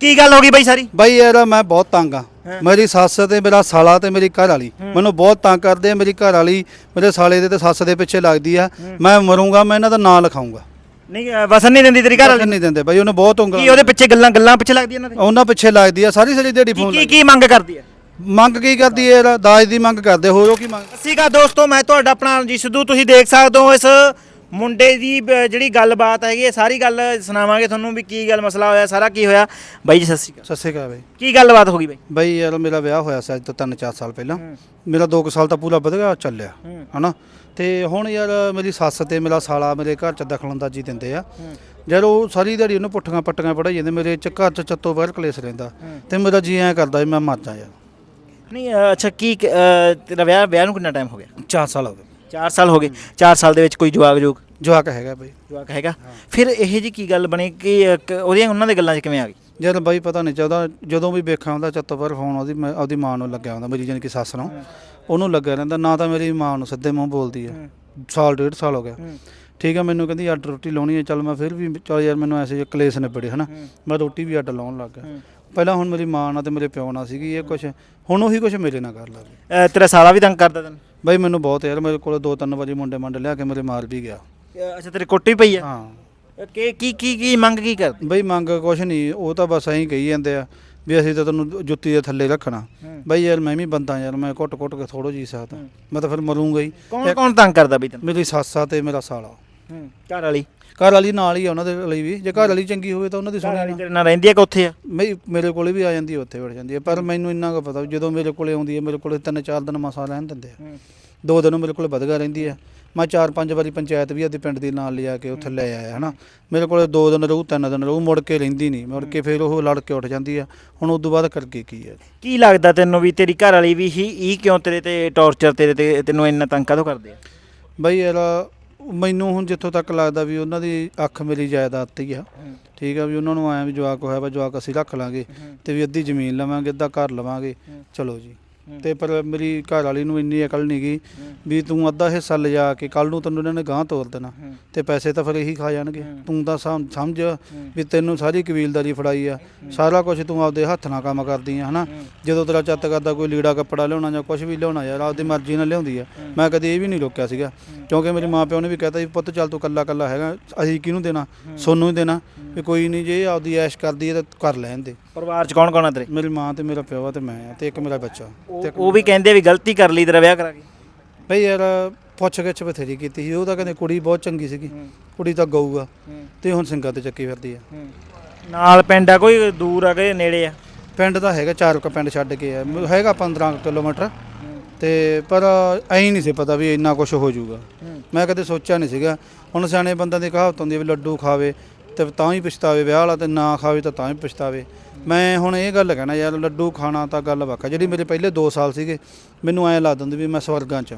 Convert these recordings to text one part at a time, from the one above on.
ਕੀ ਗੱਲ ਹੋ ਗਈ ਬਾਈ ਸਾਰੀ? ਬਾਈ ਯਾਰ ਮੈਂ ਬਹੁਤ ਤੰਗ ਆ। ਮੇਰੀ ਸੱਸ ਤੇ ਮੇਰਾ ਸਾਲਾ ਤੇ ਮੇਰੀ ਘਰ ਵਾਲੀ। ਮੈਨੂੰ ਬਹੁਤ ਤੰਗ ਕਰਦੇ ਆ। ਮੇਰੀ ਘਰ ਵਾਲੀ ਮੇਰੇ ਸਾਲੇ ਦੇ ਤੇ ਸੱਸ ਦੇ ਪਿੱਛੇ ਲੱਗਦੀ ਆ। ਮੈਂ ਮਰੂੰਗਾ ਮੈਂ ਇਹਨਾਂ ਦਾ ਨਾਂ ਲਿਖਾਉਂਗਾ। ਨਹੀਂ ਅ, ਵਸਣ ਨਹੀਂ ਦਿੰਦੀ ਤੇਰੀ ਘਰ ਵਾਲੀ? ਨਹੀਂ ਦਿੰਦੇ ਬਾਈ ਉਹਨੇ ਬਹੁਤ ਉਂਗਲਾਂ ਕੀ ਉਹਦੇ ਪਿੱਛੇ ਗੱਲਾਂ ਗੱਲਾਂ ਪਿੱਛੇ ਲੱਗਦੀ ਇਹਨਾਂ ਦੇ? ਉਹਨਾਂ ਪਿੱਛੇ ਲੱਗਦੀ ਆ ਸਾਰੀ ਸਾਰੀ ਦਿਹਾੜੀ ਫੋਨ ਕੀ ਕੀ ਮੰਗ ਕਰਦੀ ਹੈ ਮੰਗ ਕੀ ਕਰਦੀ ਯਾਰ? ਦਾਜ ਦੀ ਮੰਗ ਕਰਦੇ ਹੋਰ ਉਹ ਕੀ ਮੰਗ? ਸਤਿ ਸ਼੍ਰੀ ਅਕਾਲ ਦੋਸਤੋ ਮੈਂ ਤੁਹਾਡਾ ਆਪਣਾ ਜੀ ਸਿੱਧੂ। ਤੁਸੀਂ ਦੇਖ ਸਕਦੇ ਹੋ ਇਸ ਮੁੰਡੇ ਦੀ ਬ- ਜਿਹੜੀ ਗੱਲਬਾਤ ਹੈਗੀ ਹੈ ਸਾਰੀ ਗੱਲ ਸੁਣਾਵਾਂਗੇ ਤੁਹਾਨੂੰ ਵੀ ਕੀ ਗੱਲ ਮਸਲਾ ਹੋਇਆ ਸਾਰਾ ਕੀ ਹੋਇਆ। ਬਾਈ ਜੀ ਸਤਿ ਸ਼੍ਰੀ ਅਕਾਲ। ਸਤਿ ਸ਼੍ਰੀ ਅਕਾਲ ਬਾਈ। ਕੀ ਗੱਲਬਾਤ ਹੋ ਗਈ ਬਾਈ? ਬਾਈ ਯਾਰ ਮੇਰਾ ਵਿਆਹ ਹੋਇਆ ਸੀ ਅੱਜ ਤੋਂ 3-4 ਸਾਲ ਪਹਿਲਾਂ। ਮੇਰਾ 2 ਸਾਲ ਤਾਂ ਪੂਰਾ ਵਧੀਆ ਚੱਲਿਆ ਹਨਾ? ਤੇ ਹੁਣ ਯਾਰ ਮੇਰੀ ਸੱਸ ਤੇ ਮੇਰਾ ਸਾਲਾ ਮੇਰੇ ਘਰ ਚ ਦਖਲਅੰਦਾਜ਼ੀ ਦਿੰਦੇ ਆ। ਜਦ ਉਹ ਸਾਰੀ ਦਿਹਾੜੀ ਉਹਨੂੰ ਪੁੱਠੀਆਂ ਪੱਟੀਆਂ ਪੜਾਈ ਜਾਂਦੇ ਮੇਰੇ ਚ ਘਰ ਚ ਚੱਤੋ ਬਾਹਰ ਕਲੇਸ਼ ਰਹਿੰਦਾ। ਤੇ ਮੇਰਾ ਜੀ ਐਂ ਕਰਦਾ ਵੀ ਮੈਂ ਮਰ ਜਾ ਯਾਰ। ਨਹੀਂ ਅ, ਅੱਛਾ ਕੀ ਅ, ਤੇਰਾ ਵਿਆਹ ਵਿਆਹ ਨੂੰ ਕਿੰਨਾ ਟਾਈਮ ਹੋ ਗਿਆ? 4 ਸਾਲ ਹੋ ਗਏ। 4 ਸਾਲ ਹੋ ਗਏ। 4 ਸਾਲ ਦੇ ਵਿੱਚ ਕੋਈ ਜਵਾਕ ਜੋਗ ਜਵਾਕ ਹੈਗਾ ਬਾਈ। ਜਵਾਕ ਹੈਗਾ? ਫਿਰ ਇਹ ਜੀ ਕੀ ਗੱਲ ਬਣੀ ਕਿ ਅ, ਕ- ਉਹਦੀਆਂ ਉਹਨਾਂ ਦੇ ਗੱਲਾਂ 'ਚ ਕਿਵੇਂ ਆ ਗਈ? ਜਦ ਬਾਈ ਪਤਾ ਨਹੀਂ ਚੱਲਦਾ ਜਦੋਂ ਵੀ ਵੇਖਾਂ ਹੁੰਦਾ ਚੱਤੋ ਬਾਹਰ ਫੋਨ ਉਹਦੀ ਮੈਂ ਉਹਦੀ ਮਾਂ ਨੂੰ ਲੱਗਿਆ ਹੁੰਦਾ ਮੇਰੀ ਜਾਨੀ ਕਿ ਸੱਸ ਨੂੰ। ਉਹਨੂੰ ਲੱਗਿਆ ਰਹਿੰਦਾ ਨਾ ਤਾਂ ਮੇਰੀ ਮਾਂ ਨੂੰ ਸਿੱਧੇ ਮੂੰਹ ਬੋਲਦੀ ਆ। ਸਾਲ ਡੇਢ ਸਾਲ ਹੋ ਗਿਆ। ਠੀਕ ਆ ਮੈਨੂੰ ਕਹਿੰਦੀ ਅੱਡ ਰੋਟੀ ਲਾਉਣੀ ਹੈ ਚੱਲ ਮੈਂ ਫਿਰ ਵੀ ਚੱਲ ਯਾਰ ਮੈਨੂੰ ਐਸੇ ਜਿਹੇ ਕਲੇਸ਼ ਨਿਬੜੇ ਹਨਾ। ਮੈਂ ਰੋਟੀ ਵੀ ਅੱਡ ਲਾਉਣ ਲੱਗ ਗਿਆ। ਪਹਿਲਾਂ ਹੁਣ ਮੇਰੀ ਮਾਂ ਨਾਲ ਤੇ ਮੇਰੇ ਪਿਓ ਨਾਲ ਸੀਗੀ ਇਹ ਕੁਛ ਹੁਣ ਉਹੀ ਕੁਛ ਮੇਰੇ ਨਾਲ ਕਰ ਲੱਗੇ ਅ, ਤੇਰਾ ਸਾਲਾ ਵੀ ਤੰਗ ਕਰਦਾ ਤੈਨੂੰ? ਬਾਈ ਮੈਨੂੰ ਬਹੁਤ ਯਾਰ ਮੇਰੇ ਕੋਲ ਦੋ ਤਿੰਨ ਵਜੇ ਮੁੰਡੇ ਮੰਡੇ ਲਿਆ ਕੇ ਮੇਰੇ ਮਾਰ ਵੀ ਗਿਆ। ਅੱਛਾ ਤੇਰੇ ਕੋਟੀ ਪਈ ਆ? ਹਾਂ। ਕੀ ਕੀ ਕੀ ਕੀ ਮੰਗ ਕੀ ਕਰਦੀ? ਬਈ ਮੰਗ ਕੁਛ ਨਹੀਂ ਉਹ ਤਾਂ ਬਸ ਐਂ ਕਹੀ ਜਾਂਦੇ ਆ ਵੀ ਅਸੀਂ ਤਾਂ ਤੈਨੂੰ ਜੁੱਤੀ ਦੇ ਥੱਲੇ ਰੱਖਣਾ। ਬਈ ਯਾਰ ਮੈਂ ਵੀ ਬੰਦਾ ਯਾਰ ਮੈਂ ਘੁੱਟ ਘੁੱਟ ਕੇ ਥੋੜੋ ਜੀ ਸਕਦਾ ਮੈਂ ਤਾਂ ਫਿਰ ਮਰੂੰਗਾ ਹੀ। ਕੌਣ ਕੌਣ ਤੰਗ ਕਰਦਾ ਬਈ ਤੈਨੂੰ? ਮੇਰੀ ਸੱਸ ਆ ਤੇ ਮੇਰਾ ਸਾਲਾ। ਹੂੰ। ਘਰ ਵਾਲੀ। ਘਰ ਵਾਲੀ ਨਾਲ ਹੀ ਆ ਉਹਨਾਂ ਦੇ ਲਈ ਵੀ। ਜੇ ਘਰ ਵਾਲੀ ਚੰਗੀ ਹੋਵੇ ਤਾਂ ਉਹਨਾਂ ਦੀ ਨਾ। ਤੇਰੇ ਨਾਲ ਰਹਿੰਦੀ ਆ ਕਿ ਉੱਥੇ ਆ? ਮੈਂ ਮੇਰੇ ਕੋਲੇ ਵੀ ਆ ਜਾਂਦੀ ਹੈ ਉੱਥੇ ਵੜ ਜਾਂਦੀ ਹੈ ਪਰ ਮੈਨੂੰ ਇੰਨਾ ਕੁ ਪਤਾ ਵੀ ਜਦੋਂ ਮੇਰੇ ਕੋਲੇ ਆਉਂਦੀ ਹੈ ਮੇਰੇ ਕੋਲੇ ਤਿੰਨ ਚਾਰ ਦਿਨ ਮਸਾ ਰਹਿਣ ਦਿੰਦੇ ਆ। ਦੋ ਦਿਨ ਮੇਰੇ ਕੋਲੇ ਵਧਗਾ ਰਹਿੰਦੀ ਹੈ ਮੈਂ ਚਾਰ ਪੰਜ ਵਾਰੀ ਪੰਚਾਇਤ ਵੀ ਆਦੇ ਪਿੰਡ ਦੀ ਨਾਲ ਲਿਆ ਕੇ ਉੱਥੇ ਲੈ ਆਇਆ ਹਨਾ। ਮੇਰੇ ਕੋਲੇ ਦੋ ਦਿਨ ਰਹੂ ਤਿੰਨ ਦਿਨ ਰਹੂ ਮੁੜ ਕੇ ਰਹਿੰਦੀ ਨਹੀਂ। ਮੁੜ ਕੇ ਫਿਰ ਉਹ ਲੜ ਕੇ ਉੱਠ ਜਾਂਦੀ ਆ। ਹੁਣ ਉਸ ਤੋਂ ਬਾਅਦ ਕਰਕੇ ਕੀ ਹੈ ਕੀ ਲੱਗਦਾ ਤੈਨੂੰ ਵੀ ਤੇਰੀ ਘਰ ਵਾਲੀ ਵੀ ਹੀ ਇਹ ਕਿਉਂ ਤੇਰੇ ਤੇ ਟੌਰਚਰ ਤੇਰੇ ਤੇ ਤੈਨੂੰ ਇੰਨਾ ਤੰਗ ਕਾਹਤੋਂ ਕਰਦੇ ਆ? ਬਈ ਯਾਰ ਮੈਨੂੰ ਹੁਣ ਜਿੱਥੋਂ ਤੱਕ ਲੱਗਦਾ ਵੀ ਉਹਨਾਂ ਦੀ ਅੱਖ ਮੇਰੀ ਜਾਇਦਾਦ ਤੇ ਹੀ ਆ। ਠੀਕ ਆ ਵੀ ਉਹਨਾਂ ਨੂੰ ਆਇਆ ਵੀ ਜਵਾਕ ਹੋਇਆ ਵਾ ਜਵਾਕ ਅਸੀਂ ਰੱਖ ਲਾਂਗੇ ਤੇ ਵੀ ਅੱਧੀ ਜ਼ਮੀਨ ਲਵਾਂਗੇ ਅੱਧਾ ਘਰ ਲਵਾਂਗੇ। ਚਲੋ ਜੀ। ਤੇ ਪਰ ਮੇਰੀ ਘਰ ਵਾਲੀ ਨੂੰ ਇੰਨੀ ਅਕਲ ਨਹੀਂ ਗਈ ਵੀ ਤੂੰ ਅੱਧਾ ਹਿੱਸਾ ਲਿਜਾ ਕੇ ਕੱਲ ਨੂੰ ਤੈਨੂੰ ਇਹਨਾਂ ਨੇ ਗਾਂਹ ਤੋਰ ਦੇਣਾ। ਤੇ ਪੈਸੇ ਤਾਂ ਫਿਰ ਇਹੀ ਖਾ ਜਾਣਗੇ। ਤੂੰ ਤਾਂ ਸਮ- ਸਮਝ ਵੀ ਤੈਨੂੰ ਸਾਰੀ ਕਬੀਲਦਾਰੀ ਫੜਾਈ ਆ। ਸਾਰਾ ਕੁਝ ਤੂੰ ਆਪਦੇ ਹੱਥ ਨਾਲ ਕੰਮ ਕਰਦੀ ਆ ਹਨਾ? ਜਦੋਂ ਤੇਰਾ ਚੱਤ ਕਰਦਾ ਕੋਈ ਲੀੜਾ ਕੱਪੜਾ ਲਿਆਉਣਾ ਜਾਂ ਕੁਝ ਵੀ ਲਿਆਉਣਾ ਯਾਰ ਆਪਦੀ ਮਰਜ਼ੀ ਨਾਲ ਲਿਆਉਂਦੀ ਆ। ਮੈਂ ਕਦੇ ਇਹ ਵੀ ਨਹੀਂ ਰੋਕਿਆ ਸੀਗਾ। ਕਿਉਂਕਿ ਮੇਰੇ ਮਾਪਿਓ ਨੇ ਵੀ ਕਹਤਾ ਵੀ ਪੁੱਤ ਚੱਲ ਤੂੰ ਕੱਲਾ ਕੱਲਾ ਹੈਗਾ ਅਸੀਂ ਕਿਹਨੂੰ ਦੇਣਾ? ਸੋਨੂੰ ਹੀ ਦੇਣਾ। ਵੀ ਕੋਈ ਨਹੀਂ ਜੇ ਆਪਦੀ ਐਸ਼ ਕਰਦੀ ਹੈ ਤਾਂ ਕਰ ਲੈਣ ਦੇ। ਪਰਿਵਾਰ 'ਚ ਕੌਣ ਕੌਣ ਆ ਤੇਰੇ? ਮੇਰੀ ਮਾਂ ਤੇ ਮੇਰਾ ਪਿਓ ਆ ਤੇ ਮੈਂ ਆ ਤੇ ਇੱਕ ਮੇਰਾ ਬੱਚਾ। ਉਹ ਉਹ ਵੀ ਕਹਿੰਦੇ ਵੀ ਗਲਤੀ ਕਰ ਲਈ ਤੇਰਾ ਵਿਆਹ ਕਰਾ ਕੇ ਬਈ ਯਾਰ ਪੁੱਛ ਗਿੱਛ ਬਥੇਰੀ ਕੀਤੀ ਸੀ। ਉਹ ਤਾਂ ਕਹਿੰਦੇ ਕੁੜੀ ਬਹੁਤ ਚੰਗੀ ਸੀਗੀ। ਕੁੜੀ ਤਾਂ ਗਊ ਆ ਤੇ ਹੁਣ ਸਿੰਘਾਂ ਤੇ ਚੱਕੀ ਫਿਰਦੀ ਆ। ਨਾਲ ਪਿੰਡ ਆ ਕੋਈ ਦੂਰ ਆ ਕਿ ਨੇੜੇ ਆ? ਪਿੰਡ ਦਾ ਹੈਗਾ ਚਾਰ ਕੁ ਪਿੰਡ ਛੱਡ ਕੇ ਆ। ਹੈਗਾ 15 ਕੁ ਕਿਲੋਮੀਟਰ। ਤੇ ਪਰ ਐਂ ਨਹੀਂ ਸੀ ਪਤਾ ਵੀ ਇੰਨਾ ਕੁਝ ਹੋ ਜਾਊਗਾ। ਮੈਂ ਕਦੇ ਸੋਚਿਆ ਨਹੀਂ ਸੀਗਾ। ਹੁਣ ਸਿਆਣੇ ਬੰਦਿਆਂ ਦੀ ਕਹਾਵਤ ਹੁੰਦੀ ਹੈ ਵੀ ਲੱਡੂ ਖਾਵੇ ਤੇ ਤਾਂ ਹੀ ਪਛਤਾਵੇ ਵਿਆਹ ਵਾਲਾ ਤੇ ਨਾ ਖਾਵੇ ਤਾਂ ਤਾਂ ਹੀ ਪਛਤਾਵੇ। ਮੈਂ ਹੁਣ ਇਹ ਗੱਲ ਕਹਿਣਾ ਯਾਰ ਲੱਡੂ ਖਾਣਾ ਤਾਂ ਗੱਲ ਵੱਖਾ ਜਿਹੜੀ ਮੇਰੇ ਪਹਿਲੇ 2 ਸਾਲ ਸੀਗੇ ਮੈਨੂੰ ਐਂ ਲੱਗਦਾ ਹੁੰਦਾ ਵੀ ਮੈਂ ਸਵਰਗਾਂ 'ਚ।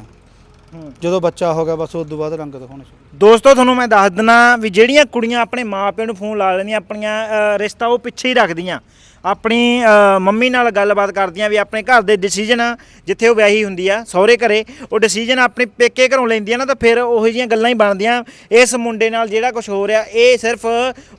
ਜਦੋਂ ਬੱਚਾ ਹੋ ਗਿਆ ਬਸ ਉਸ ਤੋਂ ਬਾਅਦ ਰੰਗ ਦਿਖਾਉਣੇ ਸ਼ੁਰੂ ਦੋਸਤੋ ਤੁਹਾਨੂੰ ਮੈਂ ਦੱਸ ਦਿਨਾ ਵੀ ਜਿਹੜੀਆਂ ਕੁੜੀਆਂ ਆਪਣੇ ਮਾਪਿਆਂ ਨੂੰ ਫੋਨ ਲਾ ਲੈਂਦੀਆਂ ਆਪਣੀਆਂ ਰਿਸ਼ਤਾ ਉਹ ਪਿੱਛੇ ਹੀ ਰੱਖਦੀਆਂ। ਆਪਣੀ ਮੰਮੀ ਨਾਲ ਗੱਲਬਾਤ ਕਰਦੀਆਂ ਵੀ ਆਪਣੇ ਘਰ ਦੇ ਡਿਸੀਜਨ ਜਿੱਥੇ ਉਹ ਵਿਆਹੀ ਹੁੰਦੀ ਆ ਸਹੁਰੇ ਘਰੇ ਉਹ ਡਿਸੀਜਨ ਆਪਣੇ ਪੇਕੇ ਘਰੋਂ ਲੈਂਦੀਆਂ ਨਾ ਤਾਂ ਫਿਰ ਉਹੋ ਜਿਹੀਆਂ ਗੱਲਾਂ ਹੀ ਬਣਦੀਆਂ। ਇਸ ਮੁੰਡੇ ਨਾਲ ਜਿਹੜਾ ਕੁਝ ਹੋ ਰਿਹਾ ਇਹ ਸਿਰਫ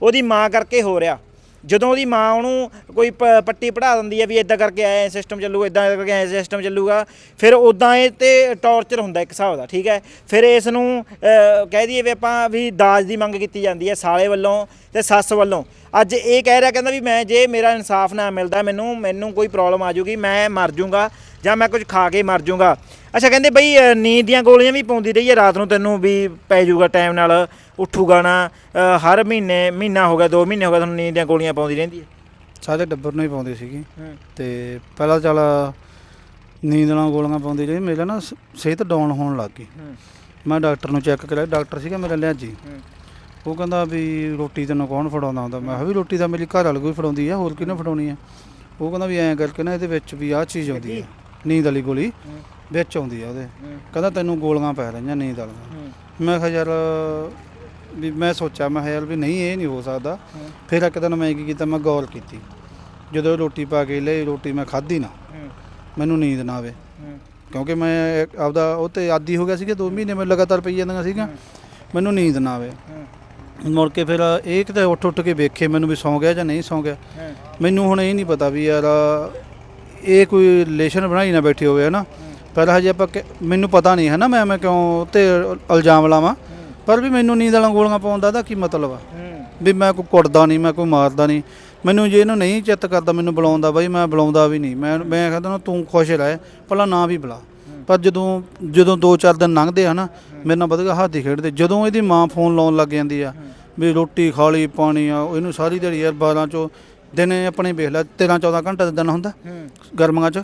ਉਹਦੀ ਮਾਂ ਕਰਕੇ ਹੋ ਰਿਹਾ। ਜਦੋਂ ਉਹਦੀ ਮਾਂ ਉਹਨੂੰ ਕੋਈ ਪ- ਪੱਟੀ ਪੜਾ ਦਿੰਦੀ ਹੈ ਵੀ ਇਦਾਂ ਕਰਕੇ ਆਇਆ ਸਿਸਟਮ ਚੱਲੂਗਾ ਇਦਾਂ ਕਰਕੇ ਆਇਆ ਸਿਸਟਮ ਚੱਲੂਗਾ ਫਿਰ ਉਦਾਂ ਇਹ ਤੇ ਟੌਰਚਰ ਹੁੰਦਾ ਇੱਕ ਹਿਸਾਬ ਦਾ ਠੀਕ ਹੈ? ਫਿਰ ਇਸ ਨੂੰ ਅਹ, ਕਹਿ ਦਈਏ ਵੀ ਆਪਾਂ ਵੀ ਦਾਜ ਦੀ ਮੰਗ ਕੀਤੀ ਜਾਂਦੀ ਹੈ ਸਾਲੇ ਵੱਲੋਂ ਤੇ ਸੱਸ ਵੱਲੋਂ। ਅੱਜ ਇਹ ਕਹਿ ਰਿਹਾ ਕਹਿੰਦਾ ਵੀ ਮੈਂ ਜੇ ਮੇਰਾ ਇਨਸਾਫ ਨਾ ਮਿਲਦਾ ਮੈਨੂੰ ਮੈਨੂੰ ਕੋਈ ਪ੍ਰੋਬਲਮ ਆ ਜੂਗੀ ਮੈਂ ਮਰ ਜੂੰਗਾ। ਜਾਂ ਮੈਂ ਕੁਝ ਖਾ ਕੇ ਮਰ ਜੂੰਗਾ ਅੱਛਾ ਕਹਿੰਦੇ ਬਈ ਨੀਂਦ ਦੀਆਂ ਗੋਲੀਆਂ ਵੀ ਪਾਉਂਦੀ ਰਹੀ ਹੈ ਰਾਤ ਨੂੰ ਤੈਨੂੰ ਵੀ ਪੈ ਜੂਗਾ ਟਾਈਮ ਨਾਲ ਉੱਠੂਗਾ ਨਾ ਹਰ ਮਹੀਨੇ ਮਹੀਨਾ ਹੋ ਗਿਆ 2 ਮਹੀਨੇ ਹੋ ਗਏ ਤੁਹਾਨੂੰ ਨੀਂਦ ਦੀਆਂ ਗੋਲੀਆਂ ਪਾਉਂਦੀ ਰਹਿੰਦੀ ਹੈ। ਸਾਰੇ ਡੱਬਰ ਨੂੰ ਹੀ ਪਾਉਂਦੇ ਸੀਗੇ। ਹੂੰ। ਤੇ ਪਹਿਲਾਂ ਚੱਲ ਨੀਂਦ ਨਾਲ ਗੋਲੀਆਂ ਪਾਉਂਦੀ ਰਹੀ ਮੇਰਾ ਨਾ ਸ- ਸਿਹਤ ਡਾਊਨ ਹੋਣ ਲੱਗ ਗਈ। ਹੂੰ। ਮੈਂ ਡਾਕਟਰ ਨੂੰ ਚੈੱਕ ਕਰਾਇਆ ਡਾਕਟਰ ਸੀਗਾ ਮੇਰਾ ਲਿਆਜੀ। ਹੂੰ। ਉਹ ਕਹਿੰਦਾ ਵੀ ਰੋਟੀ ਤੈਨੂੰ ਕੌਣ ਫੜਾਉਂਦਾ ਹੁੰਦਾ? ਮੈਂ ਕਿਹਾ ਵੀ ਰੋਟੀ ਤਾਂ ਮੇਰੀ ਘਰ ਵਾਲੀ ਕੋਈ ਫੜਾਉਂਦੀ ਆ ਹੋਰ ਕਿਹਨੇ ਫੜਾਉਣੀ ਆ? ਉਹ ਕਹਿੰਦਾ ਵੀ ਐਂ ਕਰਕੇ ਨਾ ਇਹਦੇ ਵਿੱਚ ਵੀ ਆਹ ਚੀਜ਼ ਆਉਂਦੀ ਆ। ਨੀਂਦ ਵਾਲੀ ਗੋਲੀ ਵਿੱਚ ਆਉਂਦੀ ਆ ਉਹਦੇ। ਕਹਿੰਦਾ ਤੈਨੂੰ ਗੋਲੀਆਂ ਪੈ ਰਹੀਆਂ ਨੀਂਦ ਵਾਲੀਆਂ। ਮੈਂ ਕਿਹਾ ਯਾਰ ਵੀ ਮੈਂ ਸੋਚਿਆ ਮੈਂ ਕਿਹਾ ਯਾਰ ਵੀ ਨਹੀਂ ਇਹ ਨਹੀਂ ਹੋ ਸਕਦਾ। ਫਿਰ ਇੱਕ ਦਿਨ ਮੈਂ ਕੀ ਕੀਤਾ ਮੈਂ ਗੌਰ ਕੀਤੀ। ਜਦੋਂ ਰੋਟੀ ਪਾ ਕੇ ਲਈ ਰੋਟੀ ਮੈਂ ਖਾਧੀ ਨਾ ਮੈਨੂੰ ਨੀਂਦ ਨਾ ਆਵੇ। ਕਿਉਂਕਿ ਮੈਂ ਆਪਦਾ ਉਹ ਤੇ ਆਦੀ ਹੋ ਗਿਆ ਸੀਗਾ 2 ਮਹੀਨੇ ਮੈਂ ਲਗਾਤਾਰ ਪਈ ਜਾਂਦੀਆਂ ਸੀਗਾ ਮੈਨੂੰ ਨੀਂਦ ਨਾ ਆਵੇ। ਮੁੜ ਕੇ ਫਿਰ ਇਹ ਕਿਤੇ ਉੱਠ ਉੱਠ ਕੇ ਵੇਖੇ ਮੈਨੂੰ ਵੀ ਸੌਂ ਗਿਆ ਜਾਂ ਨਹੀਂ ਸੌਂ ਗਿਆ। ਮੈਨੂੰ ਹੁਣ ਇਹ ਨਹੀਂ ਪਤਾ ਵੀ ਯਾਰ ਇਹ ਕੋਈ ਰਿਲੇਸ਼ਨ ਬਣਾਈ ਨਾ ਬੈਠੀ ਹੋਵੇ, ਹਨਾ? ਪਹਿਲਾਂ ਹਜੇ ਆਪਾਂ ਕਿ- ਮੈਨੂੰ ਪਤਾ ਨਹੀਂ ਹੈ ਨਾ ਮੈਂ ਮੈਂ ਕਿਉਂ ਤੇ ਇਲਜ਼ਾਮ ਲਾਵਾਂ? ਪਰ ਵੀ ਮੈਨੂੰ ਨੀਂਦ ਵਾਲਾ ਗੋਲੀਆਂ ਪਾਉਣ ਦਾ ਤਾਂ ਕੀ ਮਤਲਬ ਆ? ਵੀ ਮੈਂ ਕੋਈ ਕੁੱਟਦਾ ਨਹੀਂ, ਮੈਂ ਕੋਈ ਮਾਰਦਾ ਨਹੀਂ। ਮੈਨੂੰ ਜੇ ਇਹਨੂੰ ਨਹੀਂ ਚਿੱਤ ਕਰਦਾ, ਮੈਨੂੰ ਬੁਲਾਉਂਦਾ ਬਾਈ, ਮੈਂ ਬੁਲਾਉਂਦਾ ਵੀ ਨਹੀਂ। ਮੈਂ ਮੈਂ ਕਹਿੰਦਾ ਨਾ, ਤੂੰ ਖੁਸ਼ ਰਹਿ, ਭਲਾ ਨਾ ਵੀ ਬੁਲਾ। ਪਰ ਜਦੋਂ ਜਦੋਂ 2-4 ਦਿਨ ਲੰਘਦੇ ਆ ਨਾ ਮੇਰੇ ਨਾਲ ਵਧੀਆ ਹਾਦੀ ਖੇਡਦੇ। ਜਦੋਂ ਇਹਦੀ ਮਾਂ ਫੋਨ ਲਾਉਣ ਲੱਗ ਜਾਂਦੀ ਆ, ਵੀ ਰੋਟੀ ਖਾ ਲਈ, ਪਾਣੀ ਆ, ਇਹਨੂੰ ਸਾਰੀ ਦਿਹਾੜੀ ਯਾਰ 12 ਚੋਂ ਦਿਨੇ ਆਪਣੇ ਵੇਖ ਲੈ 13-14 ਘੰਟੇ ਦਾ ਦਿਨ ਹੁੰਦਾ ਗਰਮੀਆਂ 'ਚ।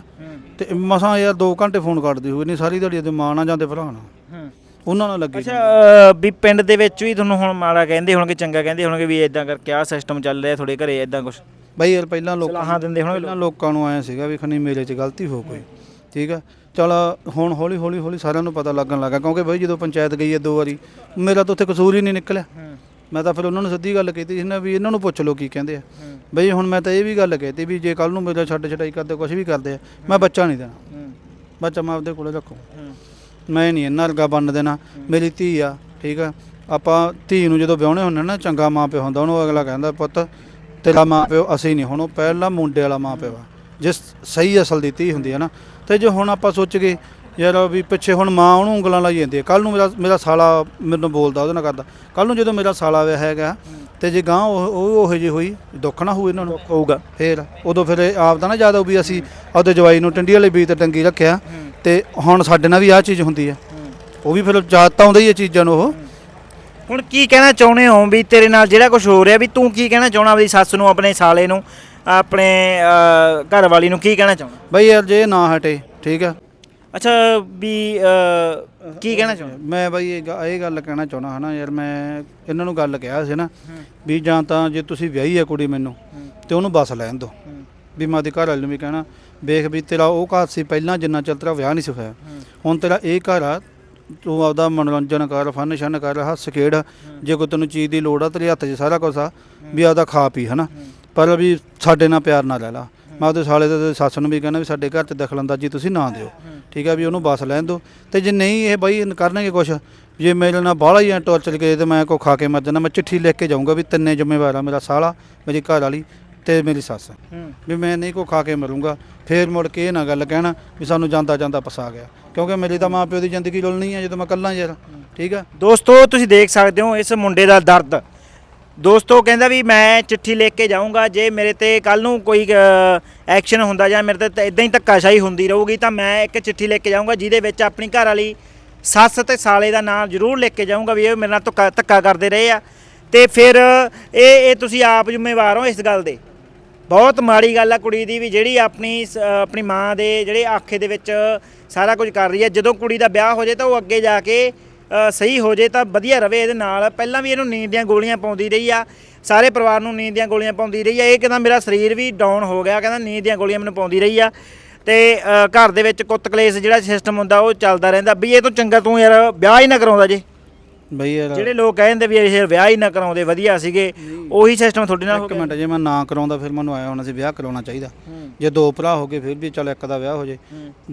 ਤੇ ਮਸਾਂ ਯਾਰ 2 ਘੰਟੇ ਫੋਨ ਕੱਟਦੀ ਹੋਈ ਨਹੀਂ ਸਾਰੀ ਦਿਹਾੜੀ ਤੇ ਮਾਂ ਨਾਲ ਜਾਂਦੇ ਭਰਾ ਨਾਲ। ਉਹਨਾਂ ਨਾਲ ਲੱਗੇ ਅੱਛਾ ਵੀ ਪਿੰਡ ਦੇ ਵਿੱਚ ਵੀ ਤੁਹਾਨੂੰ ਹੁਣ ਮਾੜਾ ਕਹਿੰਦੇ ਹੋਣਗੇ ਚੰਗਾ ਕਹਿੰਦੇ ਹੋਣਗੇ ਵੀ ਇਦਾਂ ਕਰਕੇ ਆਹ ਸਿਸਟਮ ਚੱਲ ਰਿਹਾ ਤੁਹਾਡੇ ਘਰੇ ਇਦਾਂ ਕੁਝ ਬਈ ਯਾਰ ਪਹਿਲਾਂ ਲੋਕਾਂ ਸਲਾਹਾਂ ਦਿੰਦੇ ਹੋਣਗੇ ਪਹਿਲਾਂ ਲੋਕਾਂ? ਨੂੰ ਆਇਆ ਸੀਗਾ ਵੀ ਖਨੀ ਮੇਰੇ 'ਚ ਗਲਤੀ ਹੋ ਕੋਈ। ਠੀਕ ਆ? ਚਲ ਹੁਣ ਹੌਲੀ ਹੌਲੀ ਹੌਲੀ ਸਾਰਿਆਂ ਨੂੰ ਪਤਾ ਲੱਗਣ ਲੱਗਾ ਕਿਉਂਕਿ ਬਈ ਜਦੋਂ ਪੰਚਾਇਤ ਗਈ ਹੈ ਦੋ ਵਾਰੀ ਮੇਰਾ ਤਾਂ ਉੱਥੇ ਕਸੂਰ ਹੀ ਨਹੀਂ ਨਿਕਲਿਆ। ਮੈਂ ਤਾਂ ਫਿਰ ਉਹਨਾਂ ਨੂੰ ਸਿੱਧੀ ਗੱਲ ਕੀਤੀ ਸੀ ਨਾ ਵੀ ਇਹਨਾਂ ਨੂੰ ਪੁੱਛ ਲਓ ਕੀ ਕਹਿੰਦੇ ਆ। ਬਈ ਹੁਣ ਮੈਂ ਤਾਂ ਇਹ ਵੀ ਗੱਲ ਕਹਿਤੀ ਵੀ ਜੇ ਕੱਲ ਨੂੰ ਮੇਰਾ ਛੱਡ ਛਡਾਈ ਕਰਦੇ ਕੁਝ ਵੀ ਕਰਦੇ ਆ ਮੈਂ ਬੱਚਾ ਨਹੀਂ ਦੇਣਾ। ਬੱਚਾ ਮੈਂ ਆਪਦੇ ਕੋਲੇ ਰੱਖੂ। ਮੈਂ ਨਹੀਂ ਇਹਨਾਂ ਵਰਗਾ ਬੰਨ ਦੇਣਾ। ਮੇਰੀ ਧੀ ਆ ਠੀਕ ਆ। ਆਪਾਂ ਧੀ ਨੂੰ ਜਦੋਂ ਵਿਆਹੁਣੇ ਹੁੰਦੇ ਨਾ ਚੰਗਾ ਮਾਂ ਪਿਓ ਹੁੰਦਾ ਉਹਨੂੰ ਅਗਲਾ ਕਹਿੰਦਾ ਪੁੱਤ ਤੇਰਾ ਮਾਂ ਪਿਓ ਅਸੀਂ ਨਹੀਂ ਹੁਣ ਉਹ ਪਹਿਲਾ ਮੁੰਡੇ ਵਾਲਾ ਮਾਂ ਪਿਓ ਆ। ਜਿਸ ਸਹੀ ਅਸਲ ਦੀ ਧੀ ਹੁੰਦੀ ਹੈ ਨਾ। ਤੇ ਜੇ ਹੁਣ ਆਪਾਂ ਸੋਚ ਗਏ ਯਾਰ ਵੀ ਪਿੱਛੇ ਹੁਣ ਮਾਂ ਉਹਨੂੰ ਉਂਗਲਾਂ ਲਾਈ ਜਾਂਦੀ ਹੈ ਕੱਲ ਨੂੰ ਮੇਰਾ ਮੇਰਾ ਸਾਲਾ ਮੈਨੂੰ ਬੋਲਦਾ ਉਹਦੇ ਨਾਲ ਕਰਦਾ। ਕੱਲ ਨੂੰ ਜਦੋਂ ਮੇਰਾ ਸਾਲਾ ਵਿਆਹ ਹੈਗਾ ਤੇ ਜੇ ਗਾਂ ਉਹ ਉਹ ਜਿਹੀ ਹੋਈ ਦੁੱਖ ਨਾ ਹੋਊ ਇਹਨਾਂ ਨੂੰ। ਹੋਊਗਾ। ਫੇਰ ਉਦੋਂ ਫਿਰ ਆਪ ਦਾ ਨਾ ਜ਼ਿਆਦਾ ਵੀ ਅਸੀਂ ਉਹਦੇ ਜਵਾਈ ਨੂੰ ਟੰਡੀ ਵਾਲੇ ਬੀਜ ਤੇ ਟੰਗੀ ਰੱਖਿਆ ਤੇ ਹੁਣ ਸਾਡੇ ਨਾਲ ਵੀ ਆਹ ਚੀਜ਼ ਹੁੰਦੀ ਹੈ ਉਹ ਵੀ ਫਿਰ ਯਾਦ ਤਾਂ ਆਉਂਦਾ ਹੀ ਇਹ ਚੀਜ਼ਾਂ ਨੂੰ ਉਹ। ਹੁਣ ਕੀ ਕਹਿਣਾ ਚਾਹੁੰਦੇ ਹੋ ਵੀ ਤੇਰੇ ਨਾਲ ਜਿਹੜਾ ਕੁਝ ਹੋ ਰਿਹਾ ਵੀ ਤੂੰ ਕੀ ਕਹਿਣਾ ਚਾਹਣਾ ਆਪਣੀ ਸੱਸ ਨੂੰ ਆਪਣੇ ਸਾਲੇ ਨੂੰ ਆਪਣੇ ਘਰ ਵਾਲੀ ਨੂੰ ਕੀ ਕਹਿਣਾ ਚਾਹਣਾ ਬਈ ਯਾਰ ਜੇ ਨਾ ਹਟੇ ਠੀਕ ਆ। ਅੱਛਾ ਵੀ ਅ, ਕੀ ਕਹਿਣਾ ਚਾਹੁੰਦਾ? ਮੈਂ ਬਾਈ ਇਹ ਗ- ਇਹ ਗੱਲ ਕਹਿਣਾ ਚਾਹੁੰਦਾ ਹਨਾ ਯਾਰ ਮੈਂ ਇਹਨਾਂ ਨੂੰ ਗੱਲ ਕਿਹਾ ਸੀ ਨਾ ਵੀ ਜਾਂ ਤਾਂ ਜੇ ਤੁਸੀਂ ਵਿਆਹੀ ਆ ਕੁੜੀ ਮੈਨੂੰ ਤੇ ਉਹਨੂੰ ਬਸ ਲੈਣ ਦਿਓ। ਵੀ ਮੈਂ ਉਹਦੇ ਘਰ ਵਾਲੇ ਨੂੰ ਵੀ ਕਹਿਣਾ ਵੇਖ ਵੀ ਤੇਰਾ ਉਹ ਘਰ ਸੀ ਪਹਿਲਾਂ ਜਿੰਨਾ ਚਿਰ ਤੇਰਾ ਵਿਆਹ ਨਹੀਂ ਸੀ ਹੋਇਆ ਹੁਣ ਤੇਰਾ ਇਹ ਘਰ ਆ ਤੂੰ ਆਪਦਾ ਮਨੋਰੰਜਨ ਕਰ ਫਨ ਸ਼ਨ ਕਰ ਹੱਸ ਖੇਡ ਜੇ ਕੋਈ ਤੈਨੂੰ ਚੀਜ਼ ਦੀ ਲੋੜ ਆ ਤੇਰੇ ਹੱਥ 'ਚ ਸਾਰਾ ਕੁਝ ਆ ਵੀ ਆਪਦਾ ਖਾ ਪੀ ਹਨਾ? ਪਰ ਵੀ ਸਾਡੇ ਨਾਲ ਪਿਆਰ ਨਾਲ ਰਹਿ ਲਾ। ਮੈਂ ਉਹਦੇ ਸਾਲੇ ਤੇ ਸੱਸ ਨੂੰ ਵੀ ਕਹਿੰਦਾ ਵੀ ਸਾਡੇ ਘਰ 'ਚ ਦਖਲਅੰਦਾਜ਼ੀ ਤੁਸੀਂ ਨਾ ਦਿਓ। ਠੀਕ ਆ ਵੀ ਉਹਨੂੰ ਬਸ ਲੈਣ ਦਿਓ। ਤੇ ਜੇ ਨਹੀਂ ਇਹ ਬਾਈ ਕਰਨਗੇ ਕੁਛ ਜੇ ਮੇਰੇ ਨਾਲ ਬਾਹਲਾ ਹੀ ਟੌਰਚਰ ਗਏ ਤੇ ਮੈਂ ਕੋ ਖਾ ਕੇ ਮਰ ਜਾਣਾ ਮੈਂ ਚਿੱਠੀ ਲਿਖ ਕੇ ਜਾਊਂਗਾ ਵੀ ਤਿੰਨੇ ਜ਼ਿੰਮੇਵਾਰ ਆ ਮੇਰਾ ਸਾਲਾ ਮੇਰੀ ਘਰ ਵਾਲੀ ਤੇ ਮੇਰੀ ਸੱਸ। ਵੀ ਮੈਂ ਨਹੀਂ ਕੋ ਖਾ ਕੇ ਮਰੂੰਗਾ। ਫੇਰ ਮੁੜ ਕੇ ਇਹ ਨਾ ਗੱਲ ਕਹਿਣਾ ਵੀ ਸਾਨੂੰ ਜਾਂਦਾ ਜਾਂਦਾ ਪਸਾ ਗਿਆ। ਕਿਉਂਕਿ ਮੇਰੀ ਤਾਂ ਮਾਂ ਪਿਓ ਦੀ ਜ਼ਿੰਦਗੀ ਰੁਲਣੀ ਆ ਜਦੋਂ ਮੈਂ ਕੱਲਾ ਯਾਰ। ਠੀਕ ਆ? ਦੋਸਤੋ ਤੁਸੀਂ ਦੇਖ ਸਕਦੇ ਹੋ ਇਸ ਮੁੰਡੇ ਦਾ ਦਰਦ। ਦੋਸਤੋ ਕਹਿੰਦਾ ਵੀ ਮੈਂ ਚਿੱਠੀ ਲਿਖ ਕੇ ਜਾਊਂਗਾ, ਜੇ ਮੇਰੇ ਤੇ ਕੱਲ ਨੂੰ ਕੋਈ ਐਕਸ਼ਨ ਹੁੰਦਾ ਜਾਂ ਮੇਰੇ ਤੇ ਇਦਾਂ ਹੀ ਧੱਕਾਸ਼ਾਹੀ ਹੁੰਦੀ ਰਹੂਗੀ ਤਾਂ ਮੈਂ ਇੱਕ ਚਿੱਠੀ ਲਿਖ ਕੇ ਜਾਊਂਗਾ, ਜਿਹਦੇ ਵਿੱਚ ਆਪਣੀ ਘਰ ਵਾਲੀ ਸੱਸ ਤੇ ਸਾਲੇ ਦਾ ਨਾਮ ਜ਼ਰੂਰ ਲਿਖ ਕੇ ਜਾਊਂਗਾ ਵੀ ਇਹ ਮੇਰੇ ਨਾਲ ਧੱਕਾ ਧੱਕਾ ਕਰਦੇ ਰਹੇ ਆ। ਤੇ ਫਿਰ ਇਹ ਇਹ ਤੁਸੀਂ ਆਪ ਜ਼ਿੰਮੇਵਾਰ ਹੋ ਇਸ ਗੱਲ ਦੇ। ਬਹੁਤ ਮਾੜੀ ਗੱਲ ਆ ਕੁੜੀ ਦੀ ਵੀ, ਜਿਹੜੀ ਆਪਣੀ ਸ- ਆਪਣੀ ਮਾਂ ਦੇ ਜਿਹੜੇ ਆਖੇ ਦੇ ਵਿੱਚ ਸਾਰਾ ਕੁਝ ਕਰ ਰਹੀ ਹੈ ਜਦੋਂ ਕੁੜੀ ਦਾ ਵਿਆਹ ਹੋ ਜਾਏ ਤਾਂ ਉਹ ਅੱਗੇ ਜਾ ਕੇ ਸਹੀ ਹੋ ਜਾਏ ਤਾਂ ਵਧੀਆ ਰਵੇ ਇਹਦੇ ਨਾਲ। ਪਹਿਲਾਂ ਵੀ ਇਹਨੂੰ ਨੀਂਦ ਦੀਆਂ ਗੋਲੀਆਂ ਪਾਉਂਦੀ ਰਹੀ ਆ। ਸਾਰੇ ਪਰਿਵਾਰ ਨੂੰ ਨੀਂਦ ਦੀਆਂ ਗੋਲੀਆਂ ਪਾਉਂਦੀ ਰਹੀ ਆ। ਇਹ ਕਹਿੰਦਾ ਮੇਰਾ ਸਰੀਰ ਵੀ ਡਾਊਨ ਹੋ ਗਿਆ। ਕਹਿੰਦਾ ਨੀਂਦ ਦੀਆਂ ਗੋਲੀਆਂ ਮੈਨੂੰ ਪਾਉਂਦੀ ਰਹੀ ਆ। ਤੇ ਘਰ ਦੇ ਵਿੱਚ ਕੁੱਤ ਕਲੇਸ਼ ਜਿਹੜਾ ਸਿਸਟਮ ਹੁੰਦਾ ਉਹ ਚੱਲਦਾ ਰਹਿੰਦਾ। ਵੀ ਇਹ ਤੋਂ ਚੰਗਾ ਤੂੰ ਯਾਰ ਵਿਆਹ ਹੀ ਨਾ ਕਰਾਉਂਦਾ ਜੇ। ਬਈ ਯਾਰ ਜਿਹੜੇ ਲੋਕ ਕਹਿੰਦੇ ਵੀ ਇਹ ਵਿਆਹ ਹੀ ਨਾ ਕਰਾਉਂਦੇ ਵਧੀਆ ਸੀਗੇ ਉਹੀ ਸਿਸਟਮ ਤੁਹਾਡੇ ਨਾਲ ਹੋ ਇੱਕ ਗਿਆ। ਮਿੰਟ ਜੇ ਮੈਂ ਨਾ ਕਰਾਉਂਦਾ ਫਿਰ ਮੈਨੂੰ ਆਇਆ ਹੋਣਾ ਸੀ ਵਿਆਹ ਕਰਾਉਣਾ ਚਾਹੀਦਾ। ਜੇ ਦੋ ਭਰਾ ਹੋ ਗਏ ਫਿਰ ਵੀ ਚੱਲ ਇੱਕ ਦਾ ਵਿਆਹ ਹੋ ਜੇ।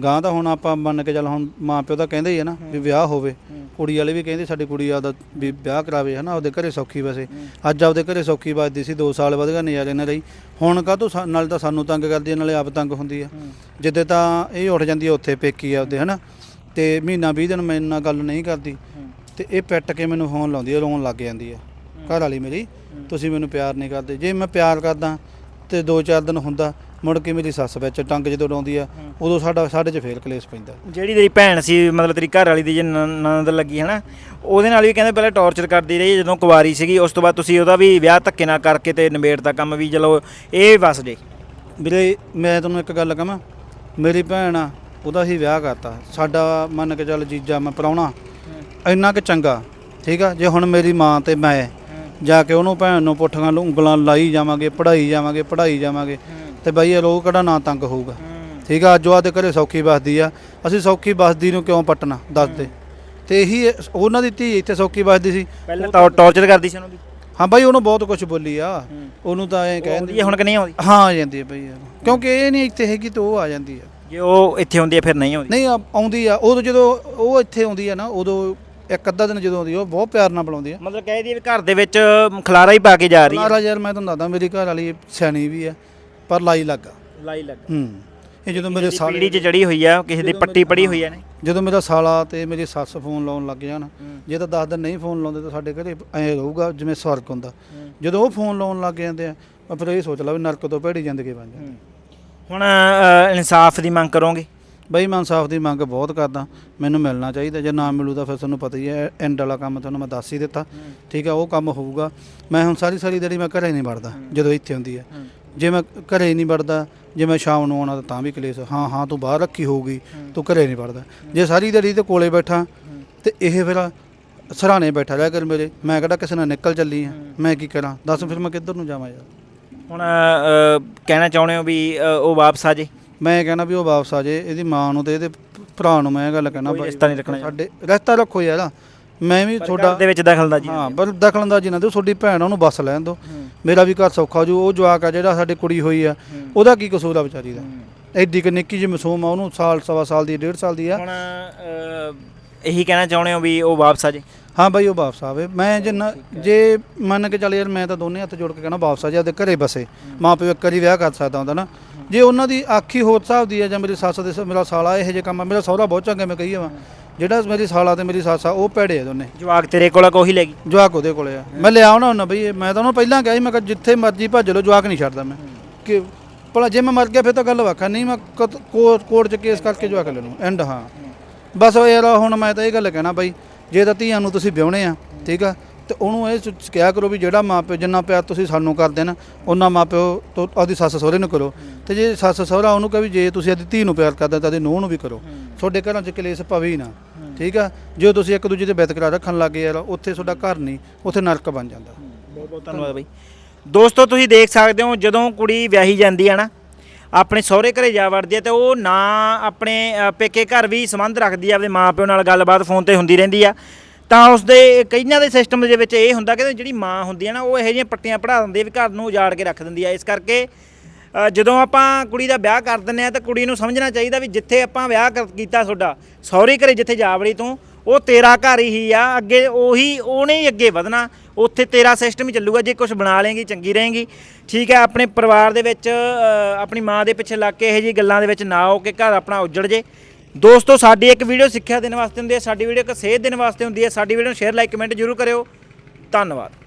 ਗਾਂ ਤਾਂ ਹੁਣ ਆਪਾਂ ਮੰਨ ਕੇ ਚੱਲ ਹੁਣ ਮਾਂ ਪਿਓ ਤਾਂ ਕਹਿੰਦੇ ਹੀ ਆ ਨਾ ਵੀ ਵਿਆਹ ਹੋਵੇ। ਕੁੜੀ ਵਾਲੇ ਵੀ ਕਹਿੰਦੇ ਸਾਡੀ ਕੁੜੀ ਆਦਾ ਵੀ ਵਿਆਹ ਕਰਾਵੇ ਹਨਾ ਉਹਦੇ ਘਰੇ ਸੌਖੀ ਵੈਸੇ। ਅੱਜ ਆਪਦੇ ਘਰੇ ਸੌਖੀ ਵੱਜਦੀ ਸੀ 2 ਸਾਲ ਵਧਗਾ ਨਜ਼ਾਰੇ ਨਾਲ ਰਹੀ। ਹੁਣ ਕਾ ਤੋਂ ਨਾਲ ਤਾਂ ਸਾਨੂੰ ਤੰਗ ਕਰਦੀ ਹੈ ਨਾਲੇ ਆਪ ਤੰਗ ਹੁੰਦੀ ਆ। ਜਿੱਦੇ ਤਾਂ ਇਹ ਉੱਠ ਜਾਂਦੀ ਆ ਉੱਥੇ ਪੇਕੀ ਆ ਉਹਦੇ ਹਨਾ। ਤੇ ਮਹੀਨਾ 20 ਦਿਨ ਮੇਰੇ ਨਾਲ ਗੱਲ ਨਹੀਂ ਕਰਦੀ। ਤੇ ਇਹ ਪਿੱਟ ਕੇ ਮੈਨੂੰ ਫੋਨ ਲਾਉਂਦੀ ਆ ਰੋਣ ਲੱਗ ਜਾਂਦੀ ਆ। ਘਰ ਵਾਲੀ ਮੇਰੀ ਤੁਸੀਂ ਮੈਨੂੰ ਪਿਆਰ ਨਹੀਂ ਕਰਦੇ। ਜੇ ਮੈਂ ਪਿਆਰ ਕਰਦਾ ਤੇ 2-4 ਦਿਨ ਹੁੰਦਾ ਮੁੜ ਕੇ ਮੇਰੀ ਸੱਸ ਵਿੱਚ ਟੰਗ ਜਦੋਂ ਡਾਉਂਦੀ ਆ ਉਦੋਂ ਸਾਡਾ ਸਾਡੇ 'ਚ ਫੇਰ ਕਲੇਸ਼ ਪੈਂਦਾ। ਜਿਹੜੀ ਤੇਰੀ ਭੈਣ ਸੀ ਮਤਲਬ ਤੇਰੀ ਘਰ ਵਾਲੀ ਦੀ ਜੇ ਨਨਦ ਲੱਗੀ ਹੈ ਨਾ ਉਹਦੇ ਨਾਲ ਵੀ ਕਹਿੰਦੇ ਪਹਿਲਾਂ ਟੌਰਚਰ ਕਰਦੀ ਰਹੀ ਜਦੋਂ ਕੁਵਾਰੀ ਸੀਗੀ ਉਸ ਤੋਂ ਬਾਅਦ ਤੁਸੀਂ ਉਹਦਾ ਵੀ ਵਿਆਹ ਧੱਕੇ ਨਾਲ ਕਰਕੇ ਤੇ ਨਿਬੇੜਦਾ ਕੰਮ ਵੀ ਚਲੋ ਇਹ ਵਸ ਜੇ। ਵੀਰੇ ਮੈਂ ਤੁਹਾਨੂੰ ਇੱਕ ਗੱਲ ਕਹਾਂ ਮੇਰੀ ਭੈਣ ਆ ਉਹਦਾ ਹੀ ਵਿਆਹ ਕਰਤਾ। ਸਾਡਾ ਮੰਨ ਕੇ ਚੱਲ ਜੀਜਾ ਮੈਂ ਪ੍ਰਾਹੁਣਾ ਇੰਨਾ ਕਿ ਚੰਗਾ ਠੀਕ ਆ? ਜੇ ਹੁਣ ਮੇਰੀ ਮਾਂ ਤੇ ਮੈਂ ਜਾ ਕੇ ਉਹਨੂੰ ਭੈਣ ਨੂੰ ਪੁੱਠੀਆਂ ਨੂੰ ਉਂਗਲਾਂ ਲਾਈ ਜਾਵਾਂਗੇ ਪੜਾਈ ਜਾਵਾਂਗੇ ਪੜਾਈ ਜਾਵਾਂਗੇ ਤੇ ਬਾਈ ਇਹ ਲੋਕ ਕਿਹੜਾ ਨਾ ਤੰਗ ਹੋਊਗਾ? ਠੀਕ ਆ? ਅੱਜ ਉਹ ਆਦੇ ਘਰੇ ਸੌਖੀ ਬਸਦੀ ਆ। ਅਸੀਂ ਸੌਖੀ ਬਸਦੀ ਨੂੰ ਕਿਉਂ ਪਟਣਾ? ਦੱਸ ਦੇ। ਤੇ ਇਹੀ ਉਹਨਾਂ ਦੀ ਧੀ ਇੱਥੇ ਸੌਖੀ ਬਸਦੀ ਸੀ। ਪਹਿਲਾਂ ਤਾਂ ਟੌਰਚਰ ਕਰਦੀ ਸੀ ਉਹਨੂੰ ਵੀ। ਹਾਂ ਬਾਈ ਉਹਨੂੰ ਬਹੁਤ ਕੁਝ ਬੋਲੀ ਆ। ਉਹਨੂੰ ਤਾਂ ਐਂ ਕਹਿੰਦੇ ਹੁਣ ਕਿ ਨਹੀਂ ਆਉਂਦੀ? ਹਾਂ ਆ ਜਾਂਦੀ ਹੈ ਬਈ। ਯਾਰ ਕਿਉਂਕਿ ਇਹ ਨਹੀਂ ਇੱਥੇ ਹੈਗੀ ਤੇ ਉਹ ਆ ਜਾਂਦੀ ਆ। ਜੇ ਉਹ ਇੱਥੇ ਹੁੰਦੀ ਹੈ ਫਿਰ ਨਹੀਂ ਆਉਂਦੀ? ਨਹੀਂ ਆ- ਆਉਂਦੀ ਆ। ਉਦੋਂ ਜਦੋਂ ਉਹ ਇੱਥੇ ਆਉਂਦੀ ਆ ਨਾ ਉਦੋਂ ਇੱਕ ਅੱਧਾ ਦਿਨ ਜਦੋਂ ਆਉਂਦੀ ਆ, ਉਹ ਬਹੁਤ ਪਿਆਰ ਨਾਲ ਬੁਲਾਉਂਦੀ ਆ। ਮਤਲਬ ਕਹਿ ਦਈਏ ਵੀ ਘਰ ਦੇ ਵਿੱਚ ਖਲਾਰਾ ਹੀ ਪਾ ਕੇ ਜਾ ਰਹੀ ਹੈ। ਲਾਰਾ ਯਾਰ ਮੈਂ ਤੁਹਾਨੂੰ ਦੱਸਦਾ ਮੇਰੀ ਘਰ ਵਾਲੀ ਸਿਆਣੀ ਵੀ ਆ ਪਰ ਲਾਈ ਲੱਗਾ ਲਾਈ ਲੱਗ ਹੂੰ। ਇਹ ਜਦੋਂ ਮੇਰੇ ਪੀੜੀ ਸਾਲੇ 'ਚ ਜੜੀ ਹੋਈ ਆ ਕਿਸੇ ਦੀ ਪੱਟੀ ਪੜੀ ਹੋਈ ਆ ਨੇ। ਜਦੋਂ ਮੇਰਾ ਸਾਲਾ ਤੇ ਮੇਰੀ ਸੱਸ ਫੋਨ ਲਾਉਣ ਲੱਗ ਜਾਣ ਜੇ ਤਾਂ 10 ਦਿਨ ਨਹੀਂ ਫੋਨ ਲਾਉਂਦੇ ਤਾਂ ਸਾਡੇ ਘਰੇ ਐ ਰਹੂਗਾ ਜਿਵੇਂ ਸਵਰਗ ਹੁੰਦਾ। ਜਦੋਂ ਉਹ ਫੋਨ ਲਾਉਣ ਲੱਗ ਜਾਂਦੇ ਆ ਮੈਂ ਫਿਰ ਇਹ ਸੋਚ ਲਾ ਵੀ ਨਰਕ ਤੋਂ ਭੈੜੀ ਜ਼ਿੰਦਗੀ ਬਣ ਜਾਂਦੀ। ਹੁਣ ਇਨਸਾਫ ਦੀ ਮੰਗ ਕਰੋਗੇ? ਬਈ ਮੈਂ ਇਨਸਾਫ ਦੀ ਮੰਗ ਬਹੁਤ ਕਰਦਾ ਮੈਨੂੰ ਮਿਲਣਾ ਚਾਹੀਦਾ ਜੇ ਨਾ ਮਿਲੂ ਤਾਂ ਫਿਰ ਤੁਹਾਨੂੰ ਪਤਾ ਹੀ ਹੈ ਐਂਡ ਵਾਲਾ ਕੰਮ ਤੁਹਾਨੂੰ ਮੈਂ ਦੱਸ ਹੀ ਦਿੱਤਾ। ਠੀਕ ਹੈ ਉਹ ਕੰਮ ਹੋਊਗਾ। ਮੈਂ ਹੁਣ ਸਾਰੀ ਸਾਰੀ ਦਿਹਾੜੀ ਮੈਂ ਘਰੇ ਨਹੀਂ ਵੜਦਾ ਜਦੋਂ ਇੱਥੇ ਹੁੰਦੀ ਹੈ। ਜੇ ਮੈਂ ਘਰੇ ਨਹੀਂ ਵੜਦਾ ਜੇ ਮੈਂ ਸ਼ਾਮ ਨੂੰ ਆਉਣਾ ਤਾਂ ਤਾਂ ਵੀ ਕਲੇਸ਼ ਹਾਂ ਹਾਂ ਤੂੰ ਬਾਹਰ ਰੱਖੀ ਹੋਊਗੀ ਤੂੰ ਘਰੇ ਨਹੀਂ ਵੜਦਾ। ਜੇ ਸਾਰੀ ਦਿਹਾੜੀ ਤੇ ਕੋਲੇ ਬੈਠਾ ਤੇ ਇਹ ਫਿਰ ਸਰਾਣੇ ਬੈਠਾ ਰਿਹਾ ਕਰ ਮੇਰੇ ਮੈਂ ਕਿਹੜਾ ਕਿਸੇ ਨਾਲ ਨਿਕਲ ਚੱਲੀ ਆ ਮੈਂ ਕੀ ਕਰਾਂ? ਦੱਸ ਫਿਰ ਮੈਂ ਕਿੱਧਰ ਨੂੰ ਜਾਵਾਂ ਯਾਰ? ਹੁਣ ਕਹਿਣਾ ਚਾਹੁੰਦੇ ਹੋ ਵੀ ਉਹ ਵਾਪਸ ਆ ਜੇ? ਮੈਂ ਕਹਿੰਦਾ ਵੀ ਉਹ ਵਾਪਸ ਆ ਜੇ ਇਹਦੀ ਮਾਂ ਨੂੰ ਤੇ ਇਹਦੇ ਭਰਾ ਨੂੰ ਮੈਂ ਇਹ ਗੱਲ ਕਹਿਣਾ ਕੋਈ ਰਿਸ਼ਤਾ ਨਹੀਂ ਰੱਖਣਾ ਸਾਡੇ ਰਿਸ਼ਤਾ ਰੱਖੋ ਯਾਰ। ਮੈਂ ਵੀ ਤੁਹਾਡਾ ਦੇ ਵਿੱਚ ਦਖਲ ਦਾ ਜੀ। ਹਾਂ ਪਰ ਦਖਲਅੰਦਾਜ਼ੀ ਨਾ ਦਿਓ ਤੁਹਾਡੀ ਭੈਣ ਆ, ਉਹਨੂੰ ਬਸ ਲੈਣ ਦਿਓ। ਮੇਰਾ ਵੀ ਘਰ ਸੌਖਾ ਜੂ ਉਹ ਜਵਾਕ ਆ ਜਿਹੜਾ ਸਾਡੇ ਕੁੜੀ ਹੋਈ ਆ ਉਹਦਾ ਕੀ ਕਸੂਰ ਆ ਵਿਚਾਰੀ ਦਾ? ਐਡੀ ਕਿ ਨਿੱਕੀ ਜਿਹੀ ਮਾਸੂਮ ਆ ਉਹਨੂੰ ਸਾਲ ਸਵਾ ਸਾਲ ਦੀ ਡੇਢ ਸਾਲ ਦੀ ਆ। ਹੁਣ ਇਹੀ ਕਹਿਣਾ ਚਾਹੁੰਦੇ ਹੋ ਵੀ ਉਹ ਵਾਪਸ ਆ ਜੇ? ਹਾਂ ਬਾਈ ਉਹ ਵਾਪਸ ਆਵੇ। ਮੈਂ ਜਿੰਨਾ ਜੇ ਮੰਨ ਕੇ ਚੱਲ ਯਾਰ ਮੈਂ ਤਾਂ ਦੋਨੇ ਹੱਥ ਜੋੜ ਕੇ ਕਹਿਣਾ ਵਾਪਸ ਆ ਜਾ ਆਪਦੇ ਘਰੇ ਬਸੇ। ਮਾਂ ਪਿਓ ਇੱਕ ਵਾਰੀ ਵਿਆਹ ਕਰ ਸਕਦਾ ਹੁੰਦਾ ਨਾ। ਜੇ ਉਹਨਾਂ ਦੀ ਆਖੀ ਹੋਰ ਹਿਸਾਬ ਦੀ ਆ ਜਾਂ ਮੇਰੀ ਸੱਸ ਦੇ ਮੇਰਾ ਸਾਲਾ ਇਹੋ ਜਿਹੇ ਕੰਮ ਆ ਮੇਰਾ ਸਹੁਰਾ ਬਹੁਤ ਚੰਗਾ ਮੈਂ ਕਹੀ ਜਾਵਾਂ। ਜਿਹੜਾ ਮੇਰੀ ਸਾਲਾ ਤੇ ਮੇਰੀ ਸੱਸ ਆ ਉਹ ਭੈੜੇ ਆ ਦੋਨੇ। ਜਵਾਕ ਤੇਰੇ ਕੋਲ ਕੋਈ ਲੈ ਗਈ? ਜਵਾਕ ਉਹਦੇ ਕੋਲੇ ਆ। ਮੈਂ ਲਿਆ ਆਉਣਾ ਹੁੰਦਾ ਬਈ ਮੈਂ ਤਾਂ ਉਹਨੂੰ ਪਹਿਲਾਂ ਕਿਹਾ ਸੀ ਮੈਂ ਕਿਹਾ ਜਿੱਥੇ ਮਰਜ਼ੀ ਭੱਜ ਲਓ ਜਵਾਕ ਨਹੀਂ ਛੱਡਦਾ ਮੈਂ। ਕਿ ਭਲਾ ਜੇ ਮੈਂ ਮਰ ਗਿਆ ਫਿਰ ਤਾਂ ਗੱਲ ਵੱਖਾ ਨਹੀਂ ਮੈਂ ਕੋਰਟ 'ਚ ਕੇਸ ਕਰਕੇ ਜਵਾਕ ਲੈ ਲੂੰ ਐਂਡ ਹਾਂ। ਬਸ ਯਾਰ ਹੁਣ ਮੈਂ ਤਾਂ ਇਹ ਗੱਲ ਕਹਿਣਾ ਬਾਈ ਜੇ ਤਾਂ ਧੀਆਂ ਨੂੰ ਤੁਸੀਂ ਵਿਆਹੁਣੇ ਆ ਠੀਕ ਆ ਤੇ ਉਹਨੂੰ ਇਹ ਕਿਹਾ ਕਰੋ ਵੀ ਜਿਹੜਾ ਮਾਪਿਓ ਜਿੰਨਾ ਪਿਆਰ ਤੁਸੀਂ ਸਾਨੂੰ ਕਰਦੇ ਨਾ ਉਹਨਾਂ ਮਾਪਿਓ ਤੋਂ ਆਪਦੀ ਸੱਸ ਸਹੁਰੇ ਨੂੰ ਕਰੋ। ਤੇ ਜੇ ਸੱਸ ਸਹੁਰਾ ਉਹਨੂੰ ਕਹੇ ਵੀ ਜੇ ਤੁਸੀਂ ਆਪਦੀ ਧੀ ਨੂੰ ਪਿਆਰ ਕਰਦੇ ਤਾਂ ਆਪਦੀ ਨੂੰਹ ਨੂੰ ਵੀ ਕਰੋ। ਤੁਹਾਡੇ ਘਰਾਂ 'ਚ ਕਲੇਸ਼ ਪਵੇ ਹੀ ਨਾ। ਠੀਕ ਆ? ਜੇ ਤੁਸੀਂ ਇੱਕ ਦੂਜੇ ਦੇ ਵਿਤਕਰਾ ਰੱਖਣ ਲੱਗੇ ਯਾਰ ਉੱਥੇ ਤੁਹਾਡਾ ਘਰ ਨਹੀਂ ਉੱਥੇ ਨਰਕ ਬਣ ਜਾਂਦਾ। ਬਹੁਤ ਬਹੁਤ ਧੰਨਵਾਦ ਬਾਈ। ਦੋਸਤੋ ਤੁਸੀਂ ਦੇਖ ਸਕਦੇ ਹੋ ਜਦੋਂ ਕੁੜੀ ਵਿਆਹੀ ਜਾਂਦੀ ਹੈ ਨਾ ਆਪਣੇ ਸਹੁਰੇ ਘਰੇ ਜਾ ਵੜਦੀ ਹੈ ਤੇ ਉਹ ਨਾ ਆਪਣੇ ਅ, ਪੇਕੇ ਘਰ ਵੀ ਸੰਬੰਧ ਰੱਖਦੀ ਆ ਆਪਣੇ ਮਾਪਿਓ ਨਾਲ ਗੱਲਬਾਤ ਫੋਨ ਤੇ ਹੁੰਦੀ ਰਹਿੰਦੀ ਆ। ਤਾਂ ਉਸਦੇ ਕਈਆਂ ਦੇ ਸਿਸਟਮ ਦੇ ਵਿੱਚ ਇਹ ਹੁੰਦਾ ਕਿ ਜਿਹੜੀ ਮਾਂ ਹੁੰਦੀ ਹੈ ਨਾ, ਉਹ ਇਹੋ ਜਿਹੀਆਂ ਪੱਟੀਆਂ ਪੜਾ ਦਿੰਦੀ ਹੈ ਵੀ ਘਰ ਨੂੰ ਉਜਾੜ ਕੇ ਰੱਖ ਦਿੰਦੀ ਆ। ਇਸ ਕਰਕੇ ਜਦੋਂ ਆਪਾਂ ਕੁੜੀ ਦਾ ਵਿਆਹ ਕਰ ਦਿੰਦੇ ਆ ਤਾਂ ਕੁੜੀ ਨੂੰ ਸਮਝਣਾ ਚਾਹੀਦਾ ਵੀ ਜਿੱਥੇ ਆਪਾਂ ਵਿਆਹ ਕਰ- ਕੀਤਾ ਤੁਹਾਡਾ ਸਹੁਰੇ ਘਰੇ ਜਿੱਥੇ ਜਾਵੜੀ ਤੂੰ, ਉਹ ਤੇਰਾ ਘਰ ਹੀ ਆ, ਅੱਗੇ ਉਹੀ, ਉਹਨੇ ਹੀ ਅੱਗੇ ਵਧਣਾ, ਉੱਥੇ ਤੇਰਾ ਸਿਸਟਮ ਹੀ ਚੱਲੂਗਾ, ਜੇ ਕੁਝ ਬਣਾ ਲੇਂਗੀ ਚੰਗੀ ਰਹੇਗੀ। ਠੀਕ ਹੈ, ਆਪਣੇ ਪਰਿਵਾਰ ਦੇ ਵਿੱਚ ਆਪਣੀ ਮਾਂ ਦੇ ਪਿੱਛੇ ਲੱਗ ਕੇ ਇਹੋ ਜਿਹੀ ਗੱਲਾਂ ਦੇ ਵਿੱਚ ਨਾ ਹੋ ਕੇ ਘਰ ਆਪਣਾ ਉੱਜੜ ਜੇ। ਦੋਸਤੋ, ਸਾਡੀ ਇੱਕ ਵੀਡੀਓ ਸਿੱਖਿਆ ਦੇਣ ਵਾਸਤੇ ਹੁੰਦੀ ਹੈ, ਸਾਡੀ ਵੀਡੀਓ ਇੱਕ ਸੇਧ ਦੇਣ ਵਾਸਤੇ ਹੁੰਦੀ ਹੈ, ਸਾਡੀ ਵੀਡੀਓ ਨੂੰ ਸ਼ੇਅਰ ਲਾਈਕ ਕਮੈਂਟ ਜ਼ਰੂਰ ਕਰਿਓ। ਧੰਨਵਾਦ।